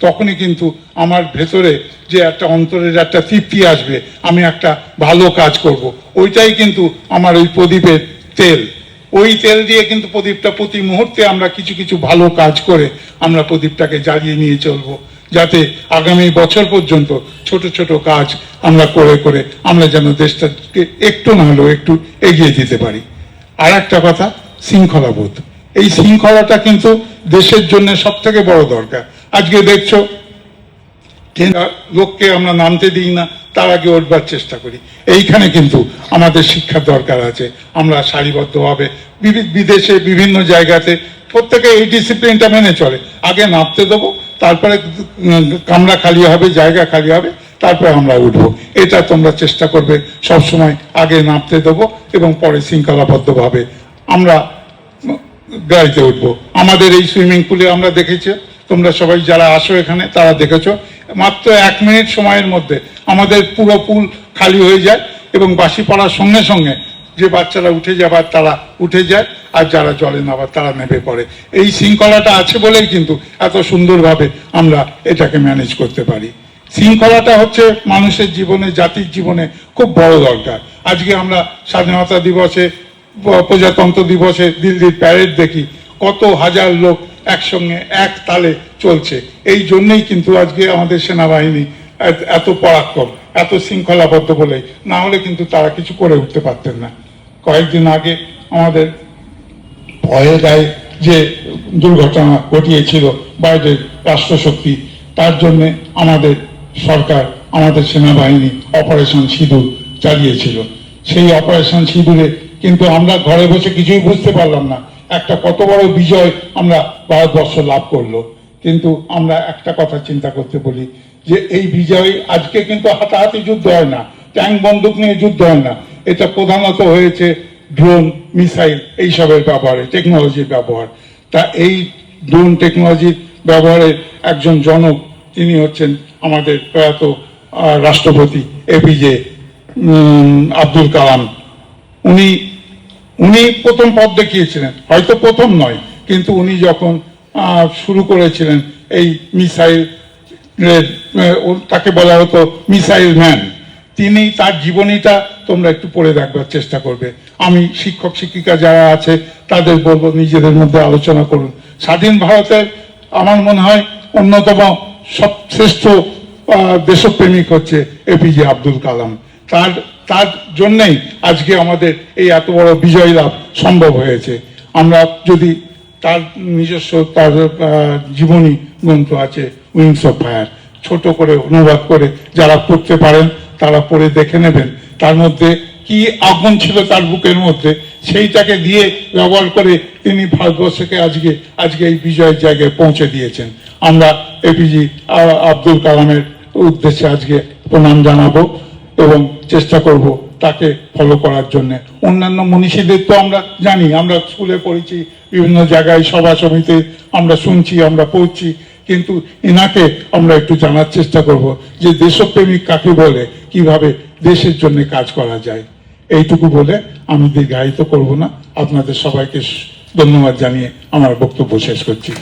তখনই কিন্তু আমার ভেতরে যে একটা অন্তরের একটা তৃপ্তি আসবে, আমি একটা ভালো কাজ করব। ওইটাই কিন্তু আমার ওই প্রদীপের তেল। ওই তেল দিয়ে কিন্তু প্রদীপটা প্রতি মুহূর্তে আমরা কিছু কিছু ভালো কাজ করে আমরা প্রদীপটাকে জ্বালিয়ে নিয়ে চলবো, যাতে আগামী বছর পর্যন্ত ছোট ছোট কাজ আমরা করে করে আমরা যেন দেশটাকে একটু না হলেও একটু এগিয়ে দিতে পারি। আর একটা কথা, শৃঙ্খলাবোধ। এই শৃঙ্খলাটা কিন্তু দেশের জন্য সব থেকে বড় দরকার। আজকে দেখছ। লোককে আমরা নামতে দিই না, তার আগে উঠবার চেষ্টা করি। এইখানে কিন্তু আমাদের শিক্ষার দরকার আছে। আমরা সারিবদ্ধভাবে বিদেশে বিভিন্ন জায়গাতে প্রত্যেকে এই ডিসিপ্লিনটা মেনে চলে। আগে নামতে দেবো, তারপরে কামরা খালি হবে, জায়গা খালি হবে, তারপরে আমরা উঠবো। এটা তোমরা চেষ্টা করবে সব সময় আগে নামতে দেবো এবং পরে শৃঙ্খলাবদ্ধভাবে আমরা গাড়িতে উঠবো। আমাদের এই সুইমিং পুলে আমরা দেখেছি তোমরা সবাই যারা আসো এখানে, তারা দেখেছ। মাত্র এক মিনিট সময়ের মধ্যে আমাদের পুরো পুল খালি হয়ে যায় এবং বাসি পড়ার সঙ্গে সঙ্গে যে বাচ্চারা উঠে যাবার, তারা উঠে যায় আর যারা জলে নাবার তারা নেমে পড়ে। এই শৃঙ্খলাটা আছে বলেই কিন্তু এত সুন্দরভাবে আমরা এটাকে ম্যানেজ করতে পারি। শৃঙ্খলাটা হচ্ছে মানুষের জীবনে, জাতির জীবনে খুব বড় দরকার। আজকে আমরা স্বাধীনতা দিবসে, প্রজাতন্ত্র দিবসে দিল্লির প্যারেড দেখি, কত হাজার লোক একসঙ্গে, এক তালে চলছে। এই জন্যই কিন্তু আজকে আমাদের সেনাবাহিনী এত- পরাক্রম, এত শৃঙ্খলাবদ্ধ বলে। না হলে কিন্তু তারা কিছু করে উঠতে পারতেন না। কয়েকদিন আগে আমাদের ভয়ে গায়ে যে দুর্ঘটনা ঘটিয়েছিল বাইরের রাষ্ট্রশক্তি, তার জন্য আমাদের সরকার, আমাদের সেনাবাহিনী অপারেশন সিঁদুর চালিয়েছিল। সেই অপারেশন সিঁদুরে কিন্তু আমরা ঘরে বসে কিছুই বুঝতে পারলাম না। একটা কত বড় বিজয় আমরা ভারতবর্ষ লাভ করল। কিন্তু আমরা একটা কথা চিন্তা করতে বলি যে এই বিজয় আজকে কিন্তু হাতাহাতি যুদ্ধ হয় না, ট্যাঙ্ক বন্দুক নিয়ে যুদ্ধ হয় না। এটা প্রধানত হয়েছে ড্রোন মিসাইল এইসবের ব্যবহারে টেকনোলজির ব্যবহার। তা এই ড্রোন টেকনোলজির ব্যবহারের একজন জনক, তিনি হচ্ছেন আমাদের প্রয়াত রাষ্ট্রপতি এপিজে আব্দুল কালাম। উনি উনি প্রথম পথ দেখিয়েছিলেন, হয়তো প্রথম নয়। কিন্তু উনি যখন শুরু করেছিলেন এই মিসাইল তাকে বলা হতো মিসাইল ম্যান, তিনি তার জীবনীটা তোমরা একটু পড়ে দেখবার চেষ্টা করবে। আমি শিক্ষক, শিক্ষিকা যারা আছে, তাদের বলব, নিজেদের মধ্যে আলোচনা করুন। স্বাধীন ভারতের, আমার মনে হয়, অন্যতম সব শ্রেষ্ঠ দেশপ্রেমিক হচ্ছে এপিজে আব্দুল কালাম। তার তার জন্যেই আজকে আমাদের এই এত বড় বিজয় লাভ সম্ভব হয়েছে। আমরা যদি তার নিজস্ব, তার জীবনী গ্রন্থ আছে উইংস অফ ফায়ার ছোট করে অনুবাদ করে যারা পড়তে পারেন, তারা পড়ে দেখে নেবেন। তার মধ্যে কি আগুন ছিল তার বুকের মধ্যে, সেইটাকে দিয়ে ব্যবহার করে তিনি ভারতবর্ষকে আজকে আজকে এই বিজয়ের জায়গায় পৌঁছে দিয়েছেন। আমরা এপিজি আব্দুল কালামের উদ্দেশ্যে আজকে প্রণাম জানাব এবং চেষ্টা করব তাকে ফলো করার জন্য। অন্যান্য মনীষীদের তো আমরা জানি, আমরা স্কুলে পড়েছি, বিভিন্ন জায়গায় সভা সমিতি আমরা শুনছি, আমরা পড়ছি, কিন্তু এনাকে আমরা একটু জানার চেষ্টা করব যে দেশপ্রেমিক কাকে বলে, কীভাবে দেশের জন্য কাজ করা যায়। এইটুকু বলে আমি দীর্ঘায়িত করব না। আপনাদের সবাইকে ধন্যবাদ জানিয়ে আমার বক্তব্য শেষ করছি।